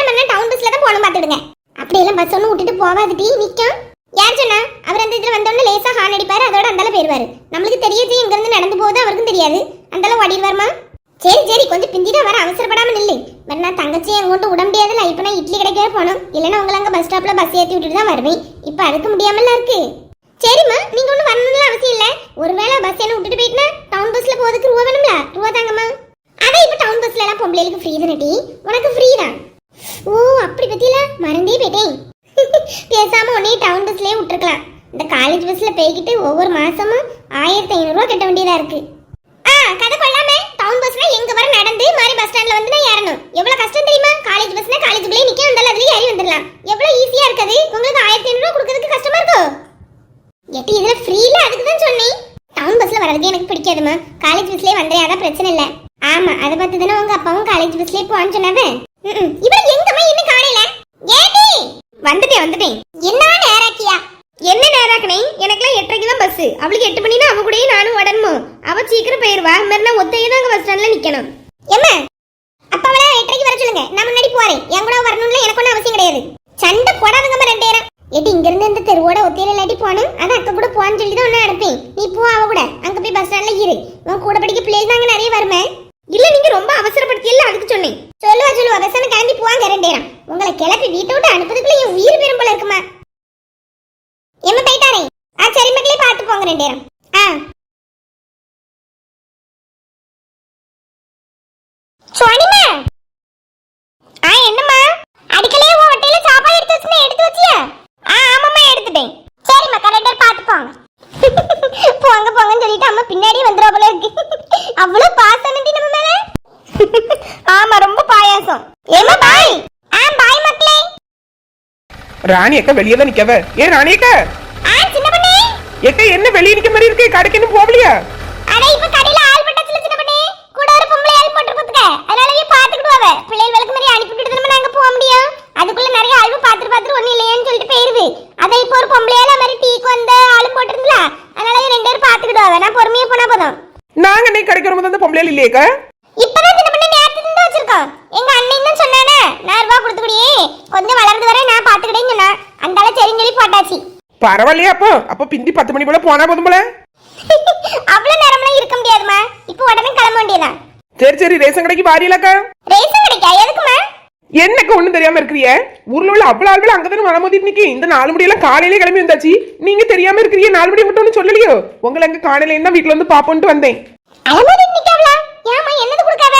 என்ன பண்ண டவுன் பஸ்ல தான் போகணும் பார்த்துடுங்க. அப்படியெல்லாம் பஸ் ஒன்று விட்டுட்டு போவாதுடி நிற்கும் யார் சொன்னா? அவர் அந்த இதில் வந்தோடனே லேசா ஹார்ன் அடிப்பாரு அதோட அந்தால போயிருவாரு. நம்மளுக்கு தெரியாது இங்கேருந்து நடந்து போகுது அவருக்கும் தெரியாது. அந்தால ஓடிடுவார்மா? சரி சரி கொஞ்சம் பிந்திதான் வர அவசரப்படாமல் நில்லு. நான் தங்கச்சி அங்கோட்டு விட முடியாதுல்ல இப்போ நான் இட்லி கிடைக்கவே போனோம் இல்லைன்னா உங்களை அங்கே பஸ் ஸ்டாப்ல பஸ் ஏற்றி விட்டுட்டு தான் வருவேன். இப்போ அதுக்கு முடியாமல இருக்கு. சரிம்மா நீங்க ஒன்றும் வரணும்னு அவசியம் இல்லை ஒருவேளை பஸ் என்ன விட்டுட்டு போயிட்டுனா டவுன் பஸ்ல போறதுக்கு ரூபா வேணும்ல ரூபா தாங்கம்மா அதான் இப்போ டவுன் பஸ்ல எல்லாம் பொம்பளைகளுக்கு ஃப்ரீ தானே உனக்கு ஃப்ரீ தான் ஓ அப்படி பத்தியில மறந்தே போயிட்டேன் பேசாம உடனே டவுன் பஸ்லயே விட்டுருக்கலாம் இந்த காலேஜ் பஸ்ல போய்கிட்டு ஒவ்வொரு மாசமும் ஆயிரத்தி ஐநூறுரூவா கட்ட வேண்டியதா இருக்கு ஆ கதை கொள்ளாம டவுன் பஸ்ல எங்க வர நடந்து மாதிரி பஸ் ஸ்டாண்ட்ல வந்து நான் ஏறணும் எவ்வளவு கஷ்டம் தெரியுமா காலேஜ் பஸ்னா காலேஜுக்குள்ளே நிக்க வந்தாலும் அதுலயே ஏறி வந்துடலாம் எவ்வளவு ஈஸியா இருக்குது. உங்களுக்கு ஆயிரத்தி ஐநூறுரூவா கொடுக்கறதுக்கு கஷ்டமா இருக்கும் எட்டி இதுல ஃப்ரீல அதுக்கு தான் சொன்னேன். டவுன் பஸ்ல வரதுக்கு எனக்கு பிடிக்காதுமா காலேஜ் பஸ்லயே வந்தே அதான் பிரச்சனை இல்ல. ஆமா அதை பார்த்து தானே உங்க அப்பாவும் காலேஜ் பஸ்லயே போவான்னு சொன்னாவே? இவன் எங்கம்மா இன்னும் காணையில ஏடி வந்துட்டேன் வந்துட்டேன். என்ன நேராக்கியா? என்ன நேராக்கணே எனக்குலாம் எட்டரைக்கு தான் பஸ் அவளுக்கு எட்டு மணினா அவ கூடயே நானும் உடனுமோ அவ சீக்கிரம் போயிருவா. மாதிரி நான் ஒத்தையே தான் அங்க பஸ் ஸ்டாண்ட்ல நிக்கணும். என்ன அப்பாவள சொல்லுங்க நான் முன்னாடி போறேன். என் கூட வரணும்ல எனக்கு ஒன்றும் அவசியம் கிடையாது. சண்டை போடாதுங்கம்மா ரெண்டு நேரம் எட்டி இங்க இருந்து இந்த தெருவோட ஒத்தையில இல்லாட்டி போகணும் அதான் அக்கா கூட போன்னு சொல்லி தான் ஒன்றும் நடப்பேன் நீ போ அவ கூட. அங்க போய் பஸ் ஸ்டாண்ட்ல இரு. உன் கூட படிக்க பிள்ளைகள் தாங்க நிறைய வருமே. இல்ல நீங்க ரொம்ப அவசரப்படுத்தியல்ல அதுக்கு சொன்னேன். சொல்லுவா சொல்லுவா. பெசாம கிளம்பி போவாங்க ரெண்டு நேரம் உங்களை கிளப்பி வீட்டை விட்டு அனுப்புறதுக்குள்ள என் உயிர் பெரும் போல இருக்குமா. எம்ம போயிட்டாரே ஆ சரி மக்களே பார்த்து போங்க ரெண்டு நேரம் ஆ சுவானிமா ஆ என்னம்மா அடிக்கலையே உன் ஹோட்டல்ல சாப்பாடு எடுத்து வச்சுனா எடுத்து வச்சியா ஆ ஆமாம்மா எடுத்துட்டேன் சரிம்மா கரெக்டாக பார்த்து போங்க போங்க போங்கன்னு சொல்லிட்டு அம்மா பின்னாடியே அவ்வளவு பாசம் நம்ம மேல? ஆமா ரொம்ப பாயாசம். ஏமா பாய்? ஆ பாய் மக்களே. ராணி அக்கா வெளியே தான் நிக்கவ. ஏ ராணி அக்கா ஆ சின்ன பண்ணே. எக்கா என்ன வெளியே நிக்க மாதிரி இருக்கு? கடைக்கு இன்னும் போகலையா? அட இப்ப கடையில ஆள் பட்டச்சுல சின்ன பண்ணே. கூட ஒரு பொம்பளை ஆள் போட்டு கொடுத்துக்க அதனாலவே பாத்துக்கிடுவாவ பிள்ளைகள் விளக்கு மாதிரி அனுப்பிட்டு நம்ம நாங்க போக முடியும்? அதுக்குள்ள நிறைய ஆள்வு பாத்துட்டு பாத்துட்டு ஒண்ணு இல்லையான்னு சொல்லிட்டு போயிருது. அதை இப்போ ஒரு பொம்பளை ஆள் மாதிரி டீக்கு வந்த ஆளு போட்டிருந்தல அதனால ரெண்டு பேரும் பாத்துக்கிடுவாவ நான் பொறுமையா போனா போதும் நாங்க இன்னைக்கு பொம்பளையால் இல்லையேக்கா இப்பதான் சின்ன பண்ண நேரத்துல இருந்து வச்சிருக்கோம் எங்க அண்ணன் தான் சொன்னானே நான் ரூபா கொடுத்துக்கிடியே கொஞ்சம் வளர்ந்து வர நான் பாத்துக்கிட்டேன்னு சொன்னா அந்த ஆள சரின்னு சொல்லி போட்டாச்சு. பரவாயில்லையா அப்போ? அப்ப பிந்தி பத்து மணி போல போனா போதும் போல? அவ்வளவு நேரம்லாம் இருக்க முடியாதுமா இப்போ உடனே கிளம்ப வேண்டியதான் சரி சரி ரேஷன் கடைக்கு வாரியலாக்கா ரேஷன் கிடைக்கா? எதுக்குமா என்னக்கா ஒண்ணும் தெரியாம இருக்கிறிய? ஊர்ல உள்ள அவ்வளவு ஆள்கள் அங்கதானே வரமோதி நிக்கி இந்த நாலு முடியெல்லாம் காலையிலே கிளம்பி வந்தாச்சு. நீங்க தெரியாம இருக்கிறீங்க நாலு மணி மட்டும் சொல்லலையோ? உங்களை அங்க காலையில இருந்தா வீட்டுல வந்து பாப்போன்ட்டு வந்தேன். அலமாரி நிக்காவளா ஏமா என்னது கொடுக்காவ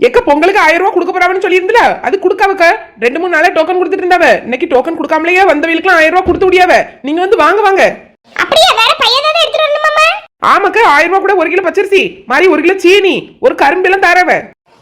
எக்க பொங்கலுக்கு ஆயிரம் ரூபாய் கொடுக்க போறாவன்னு சொல்லியிருந்தல? அது கொடுக்காவக்க? ரெண்டு மூணு நாளா டோக்கன் கொடுத்துட்டு இருந்தாவ. இன்னைக்கு டோக்கன் கொடுக்காமலேயே வந்தவங்களுக்குலாம் ஆயிரம் ரூபாய் கொடுத்து முடியாவ நீங்க வந்து வாங்க வாங்க. அப்படியே? வேற பையன் தான் எடுத்துட்டு வரணுமாமா ஆமாக்கா ஆயிரம் ரூபாய் கூட ஒரு கிலோ பச்சரிசி மாதிரி ஒரு கிலோ சீனி ஒரு கரும்பு எல்லாம் தரவ.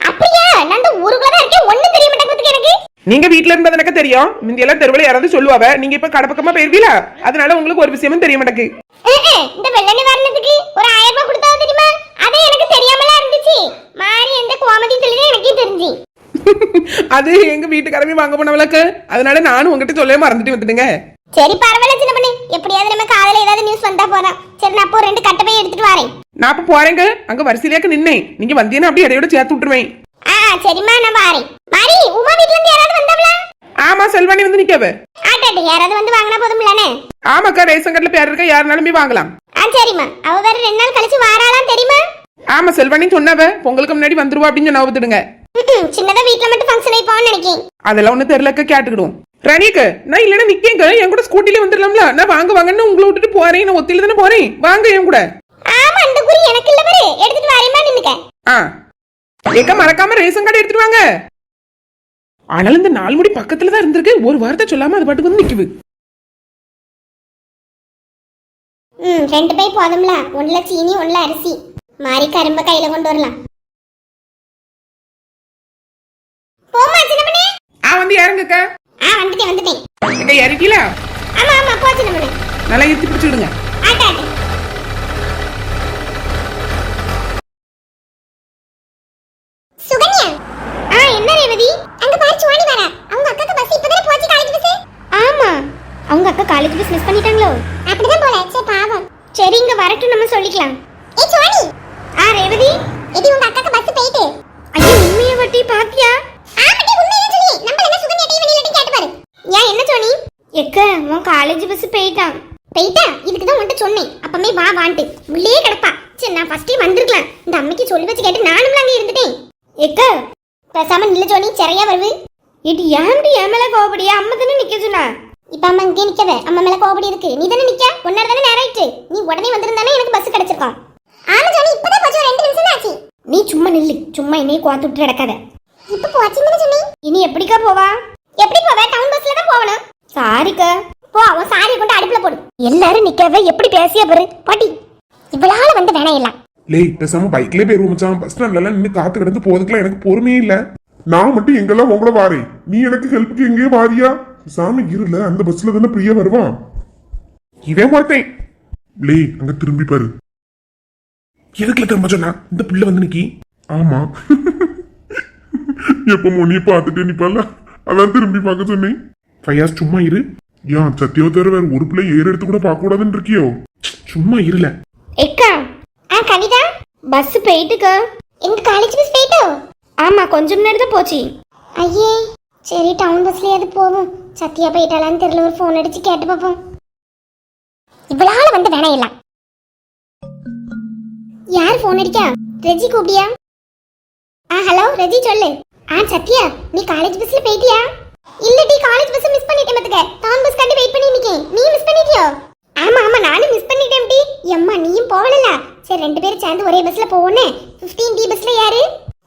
அப்படியா? நான் இந்த ஊருக்குள்ள தான் இருக்கேன் ஒண்ணும் தெரிய மாட்டேங்குது எனக்கு. நீங்க வீட்ல இருந்தது எனக்கு தெரியும்? முந்தி எல்லாம் தெருவில் யாராவது சொல்லுவாவ நீங்க இப்ப கடை பக்கமா போயிருவீல? அதனால உங்களுக்கு ஒரு விஷயமும் தெரிய மாட்டேங்குது. ஏய், ஏய், இந்த வெள்ளனி வரணுக்கு ஒரு ஆயிரம் ரூபாய் கொடுத்தா தெரியுமா அது எனக்கு தெரியாமலாம் இருந்துச்சு மாறி எந்த கோமதி சொல்லி எனக்கே தெரிஞ்சு. அது எங்க வீட்டுக்காரமே வாங்க போனவளுக்கு அதனால நானும் உங்ககிட்ட சொல்லவே மறந்துட்டு வந்துட்டுங்க. சரி பரவாயில்ல சின்ன பண்ணு. எப்படியாவது நம்ம காதல ஏதாவது நியூஸ் வந்தா போதும். சரி நான் அப்போ ரெண்டு கட்டை போய் எடுத்துட்டு வரேன். நான் இப்ப போறேங்க. அங்க வரிசையிலேக்கு நின்னேன். நீங்க வந்தீங்கன்னா அப்படியே இடையோட சேர்த்து விட்டுருவேன். ஆ சரிம்மா நான் வரேன். மாறி உமா வீட்ல இருந்து யாராவது வந்தாங்களா? ஆமா செல்வாணி வந்து நிக்கவ. ஆட்டாட்டு யாராவது வந்து வாங்கினா போதும்லனே ஆமாக்கா ரேஷன் கடையில பேர் இருக்க யாருனாலும் போய் வாங்கலாம். ஆ சரிம்மா. அவ வேற ரெண்டு நாள் கழிச்சு வாராளாம் தெரியுமா? ஆமா செல்வாணி சொன்னவ பொங்கலுக்கு முன்னாடி வந்துருவா அப்படின்னு சொன்ன வந்துடுங்க ம்ம், சின்னதா வீட்ல மட்டும் ஃபங்க்ஷன் வைப்போம்னு நினைக்கேன். அதெல்லாம் ஒண்ணு தெரியலக்க கேட்டுக்கிடுவோம். ரணிக்கு நான் இல்லைன்னா நிக்கேங்க என் கூட ஸ்கூட்டில வந்துடலாம்ல. நான் வாங்க வாங்கன்னு உங்களை விட்டுட்டு போறேன் நான் ஒத்தியில தானே போறேன். வாங்க என் கூட. ஆமா அந்த குறி எனக்கு இல்ல பாரு. எடுத்துட்டு வரேமா நின்னுக்க. ஆ. ஏக்கா மறக்காம ரேஷன் கார்டு எடுத்துட்டு வாங்க. ஆனாலும் இந்த நாலு முடி பக்கத்துல தான் இருந்திருக்கு. ஒரு வார்த்தை சொல்லாம அது பாட்டுக்கு வந்து நிக்குது. ம் ரெண்டு பை போதும்ல. ஒண்ணுல சீனி ஒண்ணுல அரிசி. மாறி கரும்ப கையில கொண்டு வரலாம் போமா சின்ன பண்ணே ஆ வந்து இறங்குக்கா ஆ வந்துட்டேன் வந்துட்டேன் ஏக்கா இறங்கிலா ஆமா ஆமா போ சின்ன பண்ணே நல்லா இருத்தி பிடிச்சிடுங்க ஆட்டா ஆட்டு சுகன்யா ஆ என்ன ரேவதி அங்க பாரு சுவாணி வரா அவங்க அக்காக்கு பஸ் இப்பதான் போச்சு காலேஜ் பஸ் ஆமா அவங்க அக்கா காலேஜ் பஸ் மிஸ் பண்ணிட்டாங்களோ அப்படிதான் போல சே பாவம் சரி இங்க வரட்டும் நம்ம சொல்லிக்கலாம் ஏ சுவாணி ரேவதி? இது உங்க அக்காக்கு பஸ் போயிட்டு. ஐயோ உண்மையை வட்டி பாத்தியா? ஆமாடி உண்மையை சொல்லி நம்ம என்ன சுகன்யா வெளியில கேட்டு பாரு. ஏன் என்ன சோனி? எக்க உன் காலேஜ் பஸ் போயிட்டான். போயிட்டா? இதுக்கு தான் உன்கிட்ட சொன்னேன். அப்பமே வா வான்ட்டு. உள்ளே கிடப்பா. சரி நான் ஃபர்ஸ்டே வந்திருக்கலாம். இந்த அம்மைக்கு சொல்லி வச்சு கேட்டு நானும் அங்கே இருந்துட்டேன். எக்க பேசாம நில்ல சோனி. சரியா வருவு இது ஏன்டி என் மேல கோபடியா அம்மா தானே நிக்க சொன்னா? இப்ப அம்மா இங்கே நிக்கவே அம்மா மேல கோபடி இருக்கு. நீ தானே நிக்க? ஒன்னரை தானே நேராயிட்டு. நீ உடனே வந்திருந்தானே எனக்கு பஸ் கிடைச்சிருக்கான் ஆமா ஜானி இப்பதான் கொஞ்சம் ரெண்டு நிமிஷம் தான் ஆச்சு. நீ சும்மா நில்லு. சும்மா என்னைய கோத்து விட்டு நடக்காத. இப்ப போச்சுன்னு சொன்னி இனி எப்படிக்கா போவா? எப்படி போவ? டவுன் பஸ்ல தான் போகணும் சாரிக்கா. போ அவன் சாரி கொண்டு அடுப்புல போடு. எல்லாரும் நிக்கவே எப்படி பேசிய பாரு. பாட்டி. இவ்வளால வந்து வேணாம் எல்லாம். லேய் பேசாம பைக்லயே போயிருவோம் மச்சான் பஸ் ஸ்டாண்ட்ல எல்லாம் நின்று காத்து கிடந்து போறதுக்குலாம் எனக்கு பொறுமையே இல்ல. நான் மட்டும் எங்கெல்லாம் உங்கள வாரேன் நீ எனக்கு ஹெல்ப்புக்கு எங்கேயே வாரியா? சாமி இருல அந்த பஸ்ல தானே பிரியா வருவான். இவன் மாட்டேன் லேய் அங்க திரும்பி பாரு. எதுக்குல திரும்ப சொன்னா இந்த பிள்ளை வந்து நிக்கி. ஆமா. எப்ப மொழிய பார்த்துட்டு நிப்பால அதான் திரும்பி பார்க்க சொன்னேன். ஃபையாஸ் சும்மா இரு. ஏன் சத்தியவ தவிர வேற ஒரு பிள்ளை ஏறு எடுத்து கூட பார்க்க கூடாதுன்னு இருக்கியோ? சும்மா இருல. எக்கா ஆ கவிதா. பஸ் போயிட்டுக்கா. எங்க காலேஜ் பஸ் போயிட்டோ? ஆமா கொஞ்சம் முன்னாடி தான் போச்சு. ஐயே சரி டவுன் பஸ்லயாவது போவோம். சத்யா போயிட்டாளான்னு தெரியல ஒரு ஃபோன் அடிச்சு கேட்டு பார்ப்போம். இவ்வளால வந்து வேணாம் எல்லாம். ஃபோன் அடிக்கா ரெஜி கூப்பிடியா ஆ ஹலோ ரெஜி சொல்லு. ஆ சத்யா நீ காலேஜ் பஸ்ல போயிட்டியா? இல்லடி காலேஜ் பஸ் மிஸ் பண்ணிட்டேன் பாத்துக்க. டவுன் பஸ் கண்டு வெயிட் பண்ணி நிக்கேன். நீ மிஸ் பண்ணிட்டியோ? ஆமா ஆமா நானும் மிஸ் பண்ணிட்டேன் டி. எம்மா நீயும் போகலல சரி ரெண்டு பேரும் சேர்ந்து ஒரே பஸ்ல போவோனே 15 டி பஸ்ல யாரு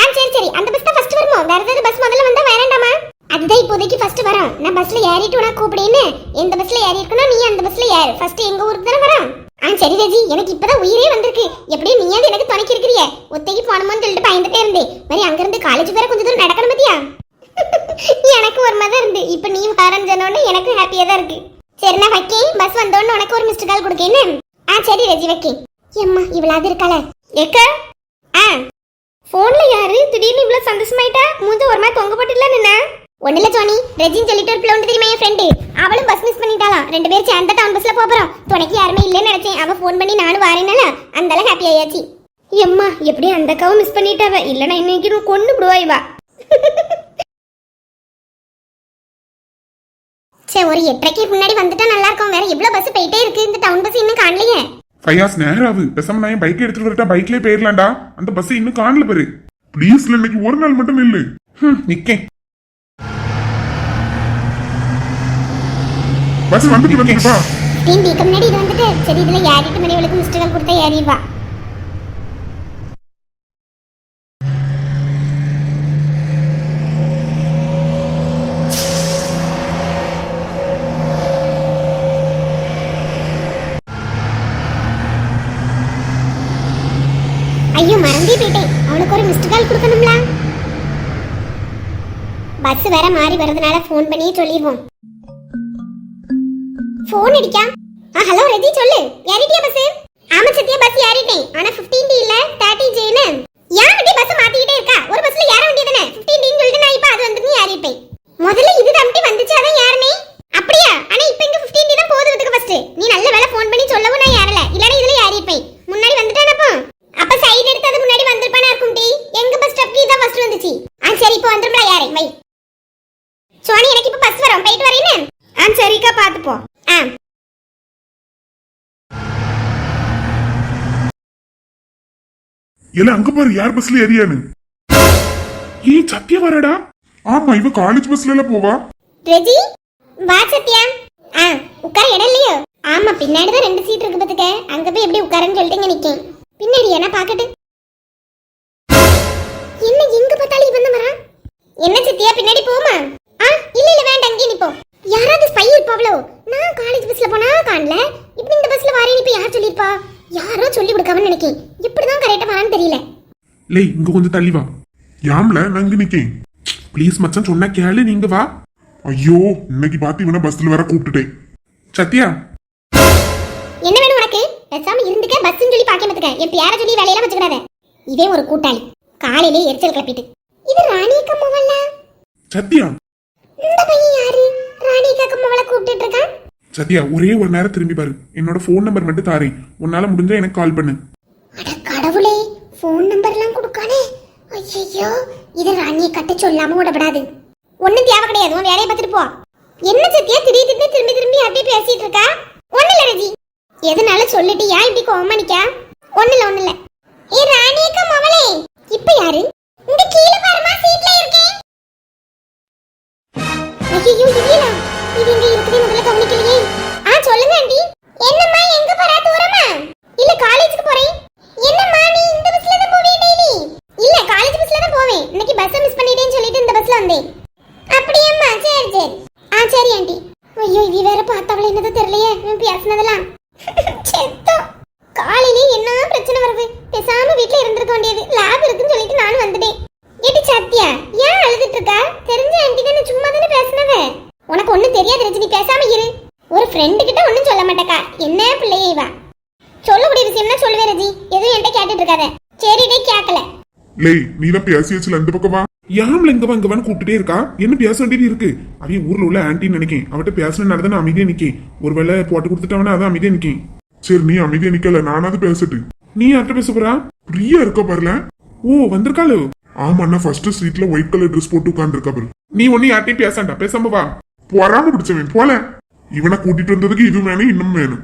ஆ சரி சரி அந்த பஸ் தான் ஃபர்ஸ்ட் வருமோ? வேற ஏதாவது பஸ் முதல்ல வந்தா வேண்டாமா அதுதான் இப்போதைக்கு ஃபர்ஸ்ட் வரோம். நான் பஸ்ல ஏறிட்டு உனக்கு கூப்பிடுன்னு எந்த பஸ்ல ஏறி இருக்கணும் நீ அந்த பஸ்ல ஏறு. ஃபர்ஸ்ட் எங்க ஊருக்கு தானே வரோம்? ஆ சரி ரஜி. எனக்கு இப்பதான் உயிரே வந்திருக்கு. எப்படியும் நீயாவது எனக்கு துணைக்கு இருக்கிறிய ஒத்தைக்கு போனோமோன்னு சொல்லிட்டு பயந்துட்டே இருந்தேன். மாதிரி அங்கிருந்து காலேஜ் வேற கொஞ்சம் தூரம் நடக்கணும் பத்தியா? எனக்கு ஒரு மாதிரி இருந்து. இப்ப நீ வரேன்னு சொன்னோடனே எனக்கு ஹாப்பியா தான் இருக்கு. சரி நான் வைக்கேன். பஸ் வந்தோடனே உனக்கு ஒரு மிஸ்டர் கால் கொடுக்கேன். ஆ சரி ரஜி வைக்கேன். எம்மா இவ்வளவு இருக்காள? எக்க? ஆ. போன்ல யாரு? திடீர்னு இவ்வளவு சந்தோஷமாயிட்டா? மூஞ்ச ஒரு மாதிரி தொங்க போட்டுல நின்ன ஒண்ணுல சோனி. ரெஜின்னு சொல்லிட்டு ஒரு பிள்ளை தெரியுமா என் ஃப்ரெண்டு அவளும் பஸ் மிஸ் பண்ணிட்டாலாம் ரெண்டு பேரும் சேர்ந்த டவுன் பஸ்ல போறோம். துணைக்கு யாருமே இல்லைன்னு நினைச்சேன். அவ ஃபோன் பண்ணி நானும் வரேனால அந்த அளவு ஹாப்பி ஆயாச்சு. எம்மா எப்படி அந்த அக்காவும் மிஸ் பண்ணிட்டாவ. இல்லனா இன்னைக்கு கொண்டு விடுவா இவா சே ஒரு எட்டரைக்கு முன்னாடி வந்துட்டா நல்லா இருக்கும். வேற எவ்வளவு பஸ் போயிட்டே இருக்கு. இந்த டவுன் பஸ் இன்னும் காணலையே. ஃபையாஸ் நேராவு பேசாம நான் பைக் எடுத்துட்டு வரட்டா. பைக்லயே போயிடலாம்டா அந்த பஸ் இன்னும் காணல பாரு. ப்ளீஸ்ல இன்னைக்கு ஒரு நாள் மட்டும் நில்லு. நிக்கேன். பஸ் வந்துட்டு வந்துருப்பா டீம் வீக்கு முன்னாடி இது வந்துட்டு சரி இதுல ஏறிட்டு மணி அவளுக்கு மிஸ்டர் கால் கொடுத்தா ஏறிடுவா. ஐயோ மறந்தே போயிட்டேன் அவனுக்கு ஒரு மிஸ்டு கால் கொடுக்கணும்ல. பஸ் வேற மாறி வரதுனால ஃபோன் பண்ணியே சொல்லிடுவோம். ஃபோன் அடிக்கா ஆ ஹலோ ரதி சொல்லு. ஏறிட்டியா பஸ் ஆமா சத்யா பஸ் ஏறிட்டேன். ஆனா 15 டி இல்ல 30 ஜேன்னு ஏன் வண்டி பஸ் மாத்திக்கிட்டே இருக்கா? ஒரு பஸ்ல ஏற வேண்டியதானே 15 டின்னு சொல்லிட்டு நான் இப்ப அது வந்து நீ ஏறிப்பேன் முதல்ல இது தம்பி வந்துச்சு அதான் ஏறனே அப்படியா ஆனா இப்ப இங்க 15 டி தான் போகுது வந்துக்கு ஃபர்ஸ்ட் நீ நல்ல வேளை ஃபோன் பண்ணி சொல்லவும் நான் ஏறல இல்லனா இதுல ஏறிப்பேன் முன்னாடி வந்துட்டானே அப்போ அப்ப சைடு எடுத்து அது முன்னாடி வந்திருப்பானா இருக்கும் டி எங்க பஸ் ஸ்டாப்க்கு இதான் ஃபர்ஸ்ட் வந்துச்சு ஆ சரி இப்போ வந்துரும்ல யாரே வை சோனி எனக்கு இப்ப பஸ் வரும் போயிட்டு வரேன்னு ஆ சரிக்கா பாத்துப்போம் ஆ எல்லாம் அங்க பாரு யார் பஸ்ல ஏறியான்னு? ஏய் சத்தியா வரடா. ஆமா இவ காலேஜ் பஸ்ல எல்லாம் போவா. ரெஜி வா சத்யா. ஆ உட்கார இடம் இல்லையோ? ஆமா பின்னாடி தான் ரெண்டு சீட் இருக்கு பாத்துக்க. அங்க போய் எப்படி உட்காரன்னு சொல்லிட்டு இங்க நிக்கேன். பின்னாடி என்ன பாக்கட்டு? என்ன எங்க பார்த்தாலும் இவன் தான் வரான் என்ன சத்யா பின்னாடி போமா ஆ இல்ல இல்ல வேண்டாம் அங்கே நிப்போம் யாராவது ஸ்பை இருப்பாவளோ நான் காலேஜ் பஸ்ல போனா காணல இப்படி இந்த பஸ்ல வரேன்னு இப்ப யார் சொல்லிருப்பா யாரோ சொல்லி கொடுக்காமன்னு நினைக்கேன் இப்படிதான் கரெக்டா வரான்னு தெரியல லேய் இங்க கொஞ்சம் தள்ளி வா. யாம்ல நான் இங்க நிக்கேன். ப்ளீஸ் மச்சான் சொன்னா கேளு நீங்க வா. ஐயோ இன்னைக்கு பார்த்து இவனை பஸ்ல வர கூப்பிட்டுட்டேன். சத்யா. என்ன வேணும் உனக்கு? பேசாம இருந்துக்க பஸ்ன்னு சொல்லி பாக்க மாத்துக்க என் பேர சொல்லி வேலையெல்லாம் வச்சுக்கிடாத. இதே ஒரு கூட்டாளி. காலையிலே எரிச்சல் கிளப்பிட்டு. இது ராணியக்க மவல்ல சத்யா. இந்த பையன் யாரு? ராணியக்க மவள கூப்பிட்டுட்டு இருக்கான் சத்யா ஒரே ஒரு நேரம் திரும்பி பாரு. என்னோட ஃபோன் நம்பர் மட்டும் தாரேன். உன்னால முடிஞ்சா எனக்கு கால் பண்ணு. அட கடவுளே. ஃபோன் நம்பர்லாம் கொடுக்கானே? ஐயோ இது ராணியை கட்ட சொல்லாம விடப்படாது ஒன்றும் தேவை கிடையாது உன் வேலையை பார்த்துட்டு போ. என்ன சத்தியா திடீர் திடீர்னு திரும்பி திரும்பி அப்படியே பேசிட்டு இருக்கா? ஒண்ணு இல்லை ரஜி. எதனால சொல்லிட்டு ஏன் இப்படி கோவமா நிக்கா? ஒன்றும் இல்லை ஒண்ணு இல்ல. ஏ ராணியக்கா மவளே. இப்ப யாரு? வந்துட்டேன். ஏடி சத்யா ஏன் அழுதுட்டு இருக்க தெரிஞ்ச ஆண்டி தானே சும்மா தானே பேசினவ? உனக்கு ஒண்ணும் தெரியாது ரஜினி பேசாம இரு. ஒரு ஃப்ரெண்டு கிட்ட ஒண்ணும் சொல்ல மாட்டேக்கா. என்ன பிள்ளையே இவா? சொல்லக்கூடிய விஷயம்னா சொல்லுவே ரஜி. எதுவும் என்கிட்ட கேட்டுட்டு இருக்காத சரி கேட்கல லேய் நீ தான் பேசியாச்சுல இந்த பக்கம் வா. யாம்ல இங்க வா இங்க வான்னு கூப்பிட்டுட்டே இருக்கா? என்ன பேச வேண்டியது இருக்கு? அவன் ஊர்ல உள்ள ஆன்ட்டின்னு நினைக்கேன். அவட்ட பேசணும்னால தான் நான் அமைதியா நிக்கேன். ஒருவேளை போட்டு கொடுத்துட்டவனா அதான் அமைதியா நிக்கேன். சரி நீ அமைதியா நிக்கல. நானாவது பேசட்டு. நீ யார்கிட்ட பேச போறா? ஃப்ரீயா இருக்க பாருல. ஓ வந்திருக்காளோ? ஆமா அண்ணா ஃபர்ஸ்ட் சீட்ல ஒயிட் கலர் ட்ரெஸ் போட்டு உட்கார்ந்துருக்கா பாரு. நீ ஒன்னும் யார்ட்டையும் பேசாண்டா பேசாம வா. பொறாம பிடிச்சவன் போல. இவனை கூட்டிட்டு வந்ததுக்கு இது வேணும் இன்னும் வேணும்.